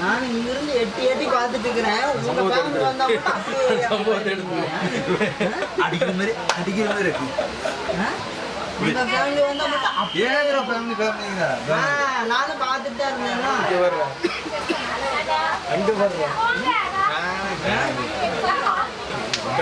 நான் இங்கிருந்து எட்டி எட்டி பார்த்துட்டு இருக்கிறேன் உங்க ஃபேமிலி வந்தா மட்டும் அப்படியே அடிக்கிற மாதிரி அடிக்கிற மாதிரி இருக்கு. ஆ? உங்க ஃபேமிலி வந்தா மட்டும் அப்படியே ஏங்கிற ஃபேமிலி ஃபேமிலிங்க ஆ, நானும் பார்த்துட்டு தான் இருந்தேன்னா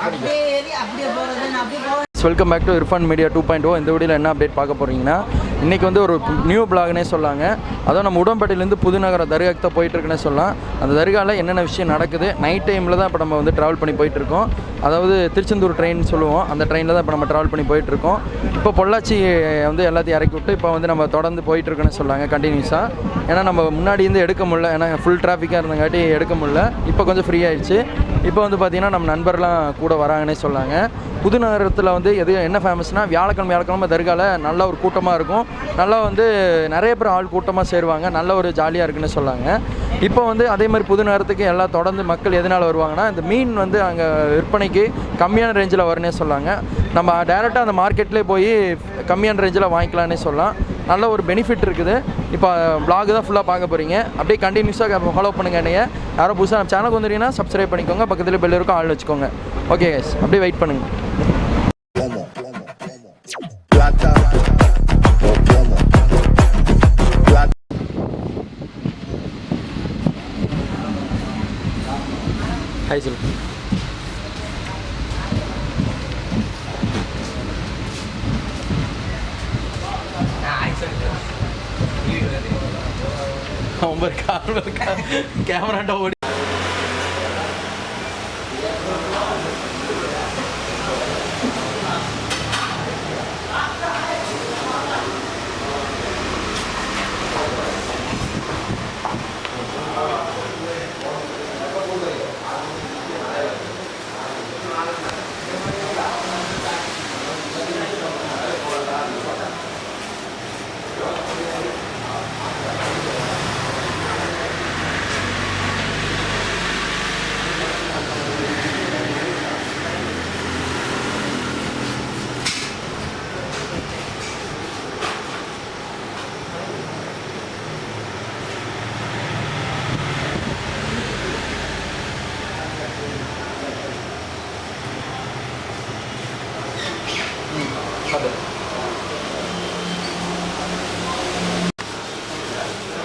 அப்படியே ஏறி அப்படியே போறது நான் அப்படியே போவேன். Welcome back to Irfan media two point o இந்த வீடியோவில் என்ன அப்டேட் பார்க்க போகிறீங்கன்னா இன்றைக்கி வந்து ஒரு நியூ பிளாக்னே சொல்லாங்க. அதுவும் நம்ம உடம்பேட்டையிலேருந்து புதுநகர தர்காக்கு தான் போயிட்டுருக்குன்னே சொல்லலாம். அந்த தர்காவில் என்னென்ன விஷயம் நடக்குது? நைட் டைமில் தான் இப்போ நம்ம வந்து ட்ராவல் பண்ணி போயிட்டுருக்கோம். அதாவது திருச்செந்தூர் ட்ரெயின் சொல்லுவோம். அந்த ட்ரெயினில் தான் இப்போ நம்ம ட்ராவல் பண்ணி போயிட்டுருக்கோம். இப்போ பொள்ளாச்சி வந்து எல்லாத்தையும் இறக்கி விட்டு இப்போ வந்து நம்ம தொடர்ந்து போயிட்டுருக்குன்னு சொல்லாங்க கண்டினியூஸாக ஏன்னா நம்ம முன்னாடி இருந்து எடுக்க முடியல. ஏன்னா ஃபுல் டிராஃபிக்காக இருந்தங்காட்டி எடுக்க முடியல. இப்போ கொஞ்சம் ஃப்ரீ ஆயிடுச்சு. இப்போ வந்து பார்த்திங்கன்னா நம்ம நண்பர்லாம் கூட வராங்கன்னே சொல்லாங்க. புதுநகரத்தில் வந்து எது என்ன ஃபேமஸ்னால் வியாழக்கிழமை வியாழக்கிழமை தர்காவில் நல்ல ஒரு கூட்டமாக இருக்கும். நல்லா வந்து நிறைய பேர் ஆள் கூட்டமாக சேருவாங்க. நல்ல ஒரு ஜாலியாக இருக்குன்னு சொல்லாங்க. இப்போ வந்து அதே மாதிரி புதுநகரத்துக்கு எல்லாம் தொடர்ந்து மக்கள் எதனால் வருவாங்கன்னா இந்த மீன் வந்து அங்கே விற்பனைக்கு கம்மியான ரேஞ்சில் வரும்னே சொல்லாங்க. நம்ம டேரெக்டாக அந்த மார்க்கெட்லேயே போய் கம்மியான ரேஞ்சில் வாங்கிக்கலாம்னே சொல்லலாம். நல்ல ஒரு பெனிஃபிட் இருக்குது. இப்போ பிளாக் தான் ஃபுல்லாக பார்க்க போகிறீங்க அப்படியே கண்டினியூஸாக ஃபாலோ பண்ணுங்க என்னைய. யாரும் புதுசாக நம்ம சேனலுக்கு வந்துட்டீங்கன்னா சப்ஸ்கிரைப் பண்ணிக்கோங்க. பக்கத்தில் பெல் இருக்கும் ஆள் வச்சுக்கோங்க. ஓகே கைஸ் அப்படியே வெயிட் பண்ணுங்கள் ஹாய் சொல்லு அவன் கார் கேமராட்ட ஓடி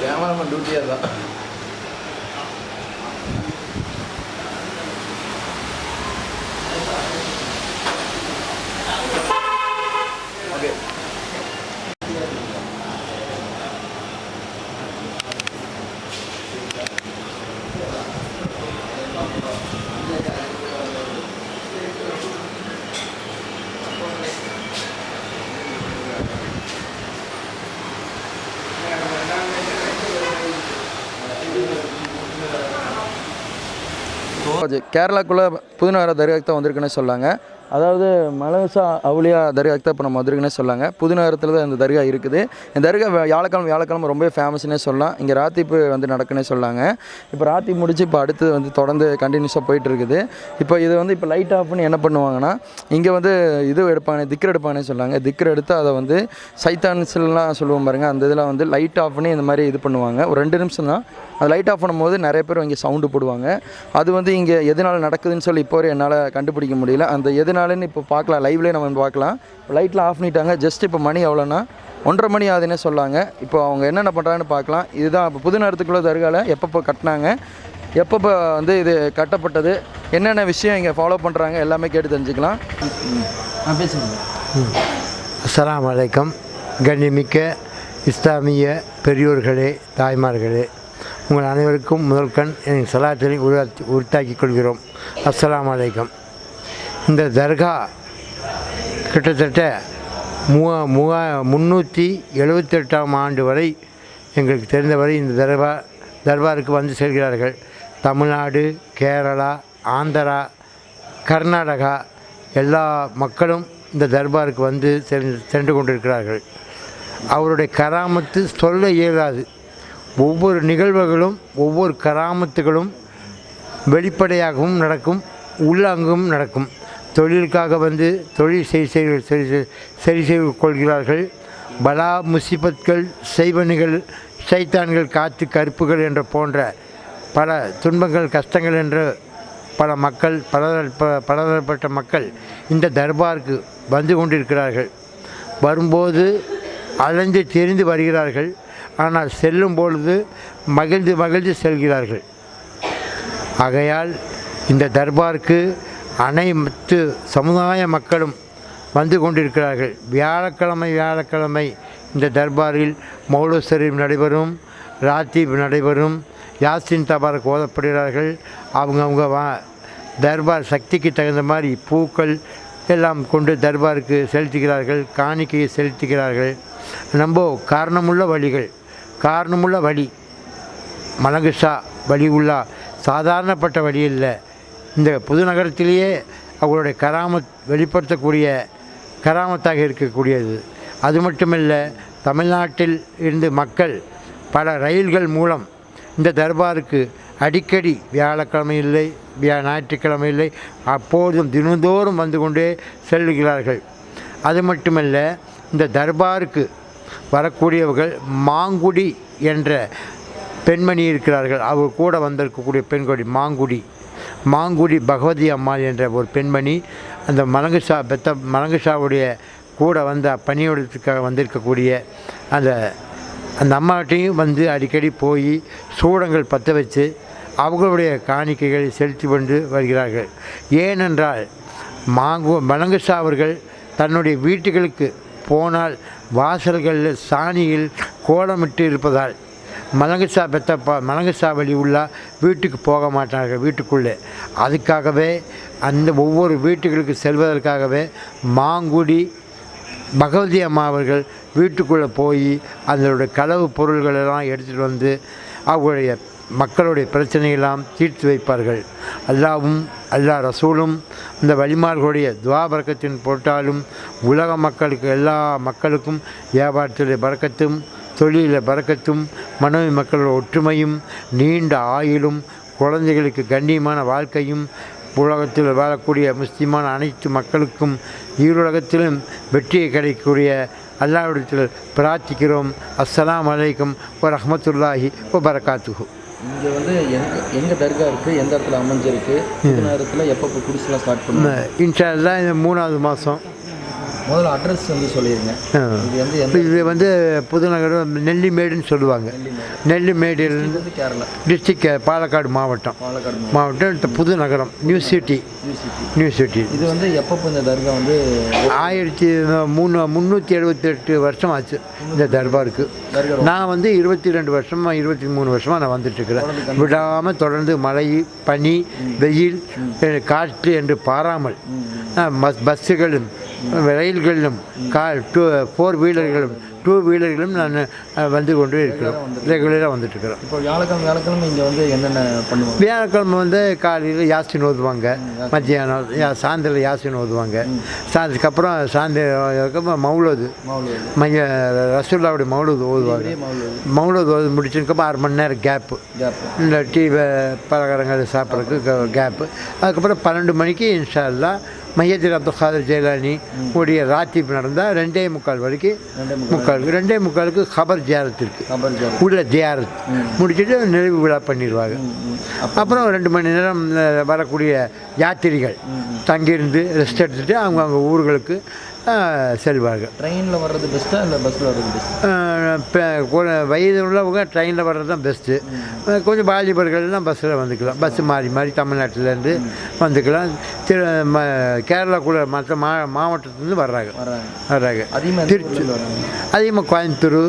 Cameraman டியூட்டியாக தான் கேரளாக்குள்ளே புதுநகர தர்காக்கு தான் வந்திருக்குன்னு சொல்லாங்க. அதாவது மலசா அவுளியா தர்காக்கு தான் இப்போ நம்ம வந்திருக்குன்னே சொல்லாங்க. புதுநகரத்தில் தான் இந்த தர்கா இருக்குது. இந்த தர்கா வியாழக்கிழமை வியாழக்கிழமை ரொம்ப ஃபேமஸ்னே சொல்லலாம். இங்கே ராத்திப்பு வந்து நடக்குன்னே சொல்லாங்க. இப்போ ராத்தி முடிச்சு இப்போ அடுத்து வந்து தொடர்ந்து கண்டினியூஸாக போயிட்டு இருக்குது. இப்போ இது வந்து இப்போ லைட் ஆஃப் பண்ணி என்ன பண்ணுவாங்கன்னா இங்கே வந்து இது எடுப்பானே திக்கர் எடுப்பானே சொல்லாங்க. திக்கர் எடுத்து அதை வந்து சைத்தான்ஸ்லாம் சொல்லுவோம் பாருங்கள் அந்த இதெல்லாம் வந்து லைட் ஆஃப் பண்ணி இந்த மாதிரி இது பண்ணுவாங்க. ஒரு ரெண்டு நிமிஷம் தான். அது லைட் ஆஃப் பண்ணும்போது நிறைய பேர் இங்கே சவுண்டு போடுவாங்க. அது வந்து இங்கே எதனால் நடக்குதுன்னு சொல்லி இப்போ வரை என்னால் கண்டுபிடிக்க முடியல. அந்த எதனால் எதனாலன்னு இப்போ பார்க்கலாம். லைவ்லேயே நம்ம பார்க்கலாம். லைட்லாம் ஆஃப் பண்ணிட்டாங்க. ஜஸ்ட் இப்போ மணி எவ்வளோன்னா ஒன்றரை மணி ஆகுதுன்னே சொல்லாங்க. இப்போ அவங்க என்னென்ன பண்ணுறாங்கன்னு பார்க்கலாம். இதுதான் இப்போ புது நேரத்துக்குள்ள தர்கால எப்பப்போ கட்டினாங்க எப்பப்போ வந்து இது கட்டப்பட்டது என்னென்ன விஷயம் இங்கே ஃபாலோ பண்ணுறாங்க எல்லாமே கேட்டு தெரிஞ்சுக்கலாம். அஸ்ஸலாமு அலைக்கம். கண்ணியமிக்க இஸ்லாமிய பெரியோர்களே தாய்மார்களே உங்கள் அனைவருக்கும் முதல்கண் என் சலாத்தினை உருவாக்கி உரித்தாக்கிக் கொள்கிறோம். அஸ்ஸலாமு அலைக்கம். இந்த தர்கா கிட்டத்தட்ட மூவா மூவா முந்நூற்றி எழுபத்தெட்டாம் ஆண்டு வரை எங்களுக்கு தெரிந்தவரை இந்த தர்பா தர்பாருக்கு வந்து செல்கிறார்கள். தமிழ்நாடு கேரளா ஆந்திரா கர்நாடகா எல்லா மக்களும் இந்த தர்பாருக்கு வந்து சென்று சென்று கொண்டிருக்கிறார்கள். அவருடைய கராமத்து சொல்ல இயலாது. ஒவ்வொரு நிகழ்வுகளும் ஒவ்வொரு கராமத்துகளும் வெளிப்படையாகவும் நடக்கும் உள்ளங்கும் நடக்கும். தொழிலுக்காக வந்து தொழில் சரி செய்து சரி சரி செய்து கொள்கிறார்கள். பலா முசிபத்கள் செய்வனிகள் சைத்தான்கள் காத்து கருப்புகள் என்ற போன்ற பல துன்பங்கள் கஷ்டங்கள் என்று பல மக்கள் பலதரப்ப பலதரப்பட்ட மக்கள் இந்த தர்பாருக்கு வந்து கொண்டிருக்கிறார்கள். வரும்போது அலைந்து தெரிந்து வருகிறார்கள். ஆனால் செல்லும் பொழுது மகிழ்ந்து மகிழ்ந்து செல்கிறார்கள். ஆகையால் இந்த தர்பாருக்கு அனைத்து சமுதாய மக்களும் வந்து கொண்டிருக்கிறார்கள். வியாழக்கிழமை வியாழக்கிழமை இந்த தர்பாரில் மௌலு ஷரீப் நடைபெறும் ராத்தீப் நடைபெறும். யாசின் தபாரக் ஓதப்படுகிறார்கள். அவங்கவுங்க வா தர்பார் சக்திக்கு தகுந்த மாதிரி பூக்கள் எல்லாம் கொண்டு தர்பாருக்கு செலுத்துகிறார்கள் காணிக்கையை செலுத்துகிறார்கள். நம்ம காரணமுள்ள வழிகள். காரணமுள்ள வழி. மலங்குஷா வழி உள்ளா சாதாரணப்பட்ட வழி இல்லை. இந்த புது நகரத்திலேயே அவங்களுடைய கராமத் வெளிப்படுத்தக்கூடிய கராமத்தாக இருக்கக்கூடியது. அது மட்டுமல்ல தமிழ்நாட்டில் இருந்து மக்கள் பல ரயில்கள் மூலம் இந்த தர்பாருக்கு அடிக்கடி வியாழக்கிழமை இல்லை வியா ஞாயிற்றுக்கிழமை இல்லை அப்போதும் தினந்தோறும் வந்து கொண்டே செல்கிறார்கள் அது மட்டுமல்ல இந்த தர்பாருக்கு வரக்கூடியவர்கள் மாங்குடி என்ற பெண்மணி இருக்கிறார்கள். அவர் கூட வந்திருக்கக்கூடிய பெண்குடி மாங்குடி. மாங்குடி பகவதி அம்மாள் என்ற ஒரு பெண்மணி அந்த மலங்குஷா பெத்த மலங்குஷாவுடைய கூட வந்த பணியோடத்துக்காக வந்திருக்கக்கூடிய அந்த அந்த அம்மாட்டையும் வந்து அடிக்கடி போய் சூடங்கள் பற்ற வச்சு அவர்களுடைய காணிக்கைகளை செலுத்தி கொண்டு வருகிறார்கள். ஏனென்றால் மாங்கு மலங்குஷா அவர்கள் தன்னுடைய வீட்டுகளுக்கு போனால் வாசல்களில் சாணியில் கோலமிட்டு இருப்பதால் மலங்குசா பெத்தப்பா மலங்குசா வழி உள்ள வீட்டுக்கு போக மாட்டார்கள் வீட்டுக்குள்ளே. அதுக்காகவே அந்த ஒவ்வொரு வீட்டுகளுக்கு செல்வதற்காகவே மாங்குடி பகவதி அம்மா அவர்கள் வீட்டுக்குள்ளே போய் அதனுடைய களவு பொருள்களெல்லாம் எடுத்துகிட்டு வந்து அவங்களுடைய மக்களுடைய பிரச்சனையெல்லாம் தீர்த்து வைப்பார்கள். அல்லாவும் அல்லா ரசூலும் இந்த வழிமார்களுடைய துவாபரக்கத்தின் போட்டாலும் உலக மக்களுக்கு எல்லா மக்களுக்கும் வியாபாரத்துடைய பறக்கத்தும் தொழிலில் பறக்கத்தும் மனைவி மக்களோட ஒற்றுமையும் நீண்ட ஆயுளும் குழந்தைகளுக்கு கண்ணியமான வாழ்க்கையும் உலகத்தில் வாழக்கூடிய முஸ்லிமான அனைத்து மக்களுக்கும் ஈருலகத்திலும் வெற்றியை கிடைக்கக்கூடிய அல்லாவிடத்தில் பிரார்த்திக்கிறோம். அஸ்ஸலாம் அலைக்கும் வரஹ்மத்துல்லாஹி வபரகாத்துஹு. இங்கே வந்து எங்க எங்கே தர்கா இருக்குது எந்த இடத்துல அமைஞ்சிருக்கு? இந்த நேரத்தில் எப்போ குடிசெல்லாம் ஸ்டார்ட் பண்ணுவோம் இன்ஷா இந்த மூணாவது மாதம் முதல்ல அட்ரஸ் வந்து சொல்லிடுங்க இது வந்து இது வந்து புதுநகரம் நெல்லிமேடுன்னு சொல்லுவாங்க. நெல்லிமேடிலிருந்து வந்து கேரளா. டிஸ்ட்ரிக்ட் பாலக்காடு மாவட்டம். பாலக்காடு மாவட்டம். இந்த Puthunagaram new city new city இது வந்து எப்பப்போ இந்த தர்கா வந்து ஆயிரத்தி மூணு முந்நூற்றி எழுபத்தெட்டு வருஷம் ஆச்சு இந்த தர்பாருக்கு. நான் வந்து இருபத்தி ரெண்டு வருஷமாக இருபத்தி மூணு வருஷமாக நான் வந்துட்டுருக்கிறேன் விடாமல் தொடர்ந்து மழை பனி வெயில் காற்று என்று பாராமல் பஸ் பஸ்ஸுகளும் ரயில்களிலும் கா டூ ஃபோர் வீலர்களும் டூ வீலர்களும் நான் வந்து கொண்டு இருக்கிறோம். ரெகுலராக வந்துட்டுருக்கிறோம். இப்போ வியாழக்கிழமை வியாழக்கிழமை இங்கே வந்து என்னென்ன பண்ணுவாங்க? வியாழக்கிழமை வந்து காலையில் யாசின் ஓதுவாங்க. மத்தியானம் யா- சாயந்தரம் யாசின் ஓதுவாங்க. சாயந்தரத்துக்கப்புறம் சாயந்தரம் மௌலது மைய ரசூல்லாவுடைய மௌலது ஓதுவாங்க. மௌலது ஓது முடிச்சதுக்கப்புறம் அரை மணி நேரம் கேப்பு கேப் இந்த டீ பலகாரங்கள் சாப்பிட்றதுக்கு கேப்பு அதுக்கப்புறம் பன்னெண்டு மணிக்கு இன்ஷா அல்லா மையத்தில் அப்துல் காதர் ஜெயலானி உடைய ராத்திப் நடந்தால் ரெண்டே முக்கால் வரைக்கும் முக்காலுக்கு ரெண்டே முக்காலுக்கு கபர் ஜியாரத். இருக்குது உள்ள ஜியாரத். முடிச்சுட்டு நிறைவு விழா பண்ணிடுவாங்க. அப்புறம் ரெண்டு மணி நேரம் வரக்கூடிய யாத்திரிகள் தங்கியிருந்து ரெஸ்ட் எடுத்துகிட்டு அவங்க அவங்க ஊர்களுக்கு செல்வார்கள். ட்ரெயினில் வர்றது பெஸ்ட்டா இல்லை பஸ்ஸில் வர்றது பெஸ்ட் வயது உள்ளவங்க ட்ரெயினில் வர்றது தான் பெஸ்ட்டு கொஞ்சம் வாலிபர்கள்லாம் பஸ்ஸில் வந்துக்கலாம். பஸ்ஸு மாறி மாறி தமிழ்நாட்டிலேருந்து வந்துக்கலாம். திரு ம கேரளாக்குள்ள மற்ற மா மாவட்டத்துலேருந்து வர்றாங்க. வர்றாங்க. திருச்சி அதிகமாக கோயம்புத்தூர்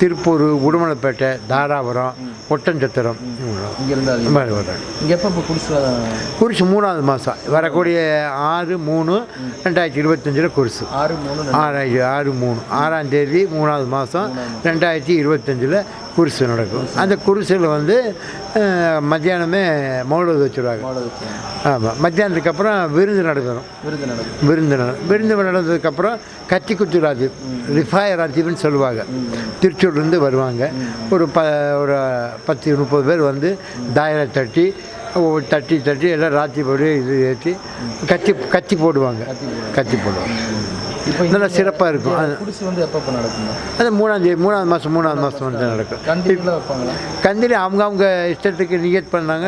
திருப்பூர் உடுமலைப்பேட்டை தாராபுரம் ஒட்டஞ்சத்திரம் குருசு மூணாவது மாதம் வரக்கூடிய ஆறு மூணு ரெண்டாயிரத்தி இருபத்தஞ்சில் குருசு ஆறு ஆறாயிரத்தி ஆறு மூணு. ஆறாம் தேதி மூணாவது மாதம் ரெண்டாயிரத்தி இருபத்தஞ்சில் குருசு நடக்கும். அந்த குருசில் வந்து மத்தியானமே மௌலது வச்சுருவாங்க. ஆமாம் மத்தியானத்துக்கு அப்புறம் விருந்து நடக்கணும். விருது நடக்கும். விருந்து நட- விருந்து நடந்ததுக்கப்புறம் கத்தி குத்து ராஜீவ் ரிஃபாய ராஜீவ்னு சொல்லுவாங்க. திருச்சூர்லேருந்து வருவாங்க. ஒரு ப ஒரு பத்து முப்பது பேர் வந்து தாயரை தட்டி ஒவ்வொரு தட்டி தட்டி எல்லாம் ராத்தி போடு இது ஏற்றி கத்தி கத்தி போடுவாங்க. கத்தி போடுவாங்க. நல்லா சிறப்பாக இருக்கும். குடிசை வந்து எப்போ நடக்கும் அது மூணாந்தேதி மூணாவது மாதம் மூணாவது மாதம் வந்து நடக்கும். கந்தில் அவங்க அவங்க இஷ்டத்துக்கு நியட் பண்ணாங்க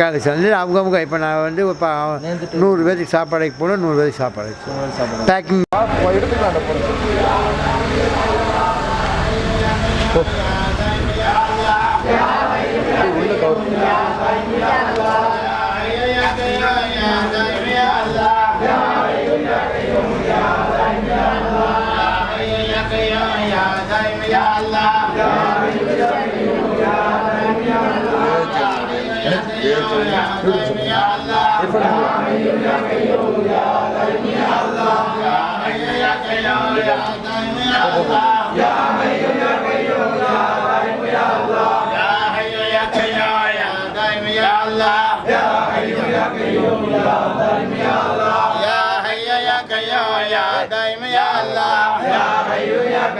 கலெக்ஷன் அவங்க அவங்க இப்போ நான் வந்து இப்போ நூறு பேருக்கு சாப்பாடுக்கு போகணும் நூறு பேருக்கு சாப்பாடு. பேக்கிங் உள்ள cover. Ya Ya Ya Ya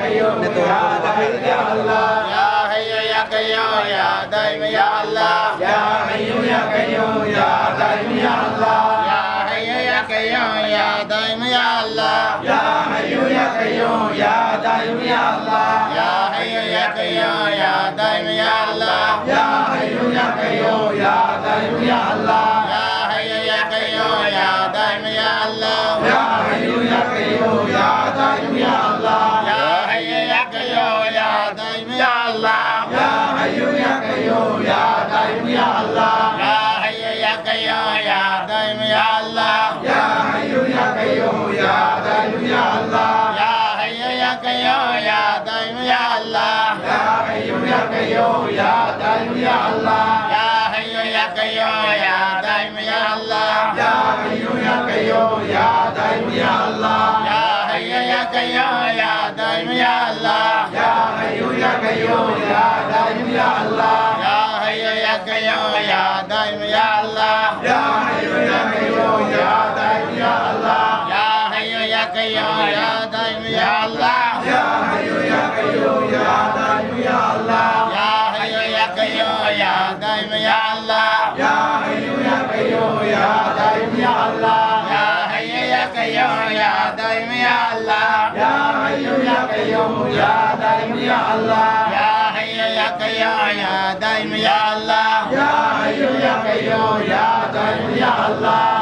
قيوم يا دايم يا الله يا حي يا قيوم يا دايم يا الله يا حي يا قيوم يا دايم يا الله يا حي يا قيوم يا دايم يا الله يا حي يا قيوم يا دايم يا الله يا حي يا قيوم يا دايم يا الله يا حي يا قيوم يا دايم يا الله قيوم يا يا الله. يا يا قيوم يا يا الله. يا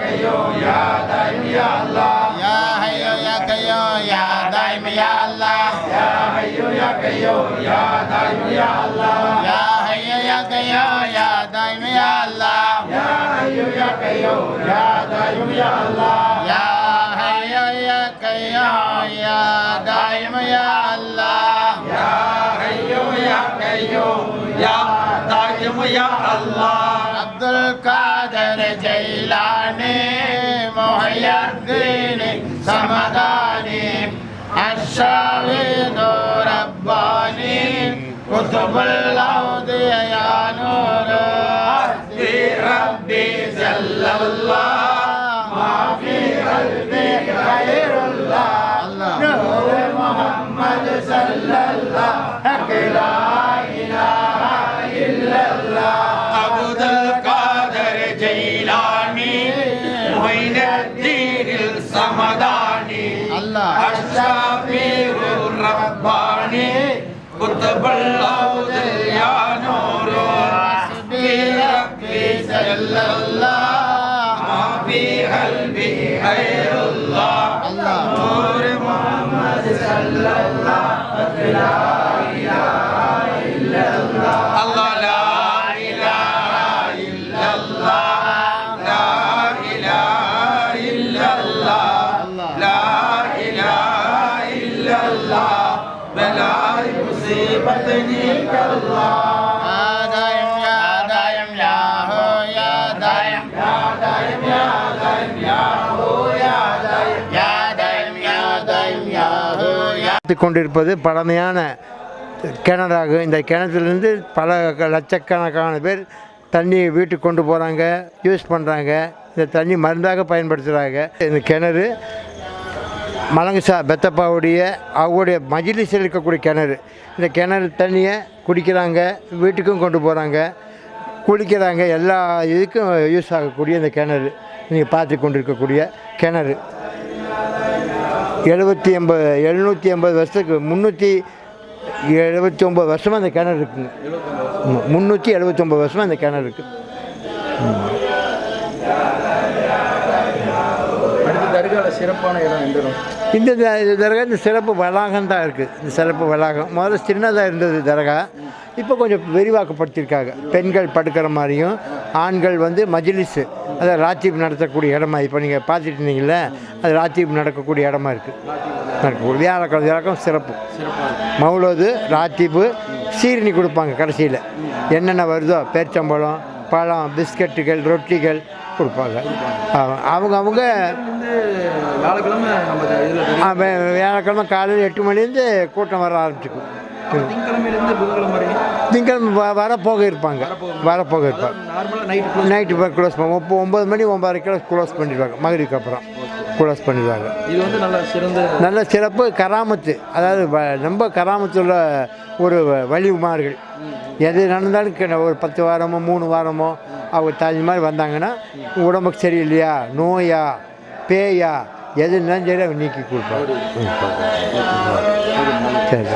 Kayo Ya Daimu Ya Allah. Ya Hayyu Ya Kayo Ya Daimu Ya Allah. Ya Hayyu Ya Kayo Ya Daimu Ya Allah. Ya Hayyu Ya Kayo Ya Daimu Ya Allah. Ya Hayyu Ya Kayo Ya Daimu Ya Allah. Ya Hayyu Ya Kayo Ya Daimu Ya Allah. Ya Hayyu Ya Kayo Ya Daimu Ya Allah. Abdul Qadir Jilani மொஹையத்தீனி சமதானி அஷாவிதோ ரப்பானி குத்துபுல் அவுதியானூர் அஸ்தி ரப்பி الأمداني الله الشافي الرباني قطب الأرض يا نور حسبي ربي جل الله ما في قلبي غير الله نور محمد صلى الله عليه وسلم பத்து கொண்டிருப்பது பழமையான கிணறாகும் இந்த கிணத்துலேருந்து பல லட்சக்கணக்கான பேர் தண்ணியை வீட்டுக்கு கொண்டு போகிறாங்க யூஸ் பண்ணுறாங்க இந்த தண்ணி மருந்தாக பயன்படுத்துகிறாங்க இந்த கிணறு மலங்குசா பெத்தப்பாவுடைய அவங்களுடைய மஜிலிஸில் இருக்கக்கூடிய கிணறு. இந்த கிணறு தண்ணியை குடிக்கிறாங்க வீட்டுக்கும் கொண்டு போகிறாங்க குளிக்கிறாங்க எல்லா இதுக்கும் யூஸ் ஆகக்கூடிய இந்த கிணறு. நீங்கள் பார்த்து கொண்டிருக்கக்கூடிய கிணறு. எழுபத்தி எண்பது எழுநூற்றி எண்பது வருஷத்துக்கு முந்நூற்றி எழுபத்தி ஒம்பது வருஷமாக அந்த கிணறு இருக்குங்க. முந்நூற்றி எழுபத்தொம்பது வருஷமாக அந்த கிணறு இருக்குது தர்காவில் சிறப்பான இடம் எந்த இடம்? இந்த த- இந்த தர்கா இந்த சிறப்பு வளாகம் தான் இருக்குது இந்த சிறப்பு வளாகம். முதல்ல சின்னதாக இருந்தது தர்கா. இப்போ கொஞ்சம் விரிவாக்கப்படுத்தியிருக்காங்க. பெண்கள் படுக்கிற மாதிரியும் ஆண்கள் வந்து மஜ்லிஸு. அதை ராத்தீப் நடத்தக்கூடிய இடமா இப்போ நீங்கள் பார்த்துட்டு இருந்தீங்களே அது ராத்தீப் நடக்கக்கூடிய இடமா இருக்குது நடக்கக்கூடிய வியாழக்கிழமை வியாழக்கம் சிறப்பு. மௌலது ராத்தீப்பு சீரணி கொடுப்பாங்க கடைசியில். என்னென்ன வருதோ பேர்ச்சம்பழம் பழம் பிஸ்கட்டுகள் ரொட்டிகள் கொடுப்பாங்க. அவங்க அவங்க வியாழக்கிழமை காலையில் எட்டு மணிலேருந்து கூட்டம் வர ஆரம்பிச்சுக்கும் திங்கக்கிழமையிலேருந்து புதன்கிழமை வரைக்கும்? திங்கள் வ- வரப்போக இருப்பாங்க. வரப்போக இருப்பாங்க நைட்டு போய் க்ளோஸ் பண்ணுவோம் இப்போ ஒம்பது மணி ஒம்பதரைக்கெல்லாம் க்ளோஸ் பண்ணிடுவாங்க. மகரிக்கு அப்புறம் க்ளோஸ் பண்ணிடுவாங்க. இது வந்து நல்ல சிறந்த நல்ல சிறப்பு கராமத்து. அதாவது ரொம்ப கராமத்துள்ள ஒரு வ- வலிமார்கள் எது நடந்தாலும் ஒரு பத்து வாரமோ மூணு வாரமோ அவங்க தாஜ் மாதிரி வந்தாங்கன்னா உடம்புக்கு சரியில்லையா நோயா பேயா எது இருந்தாலும் சரி அவங்க நீக்கி கொடுப்பாங்க சரி.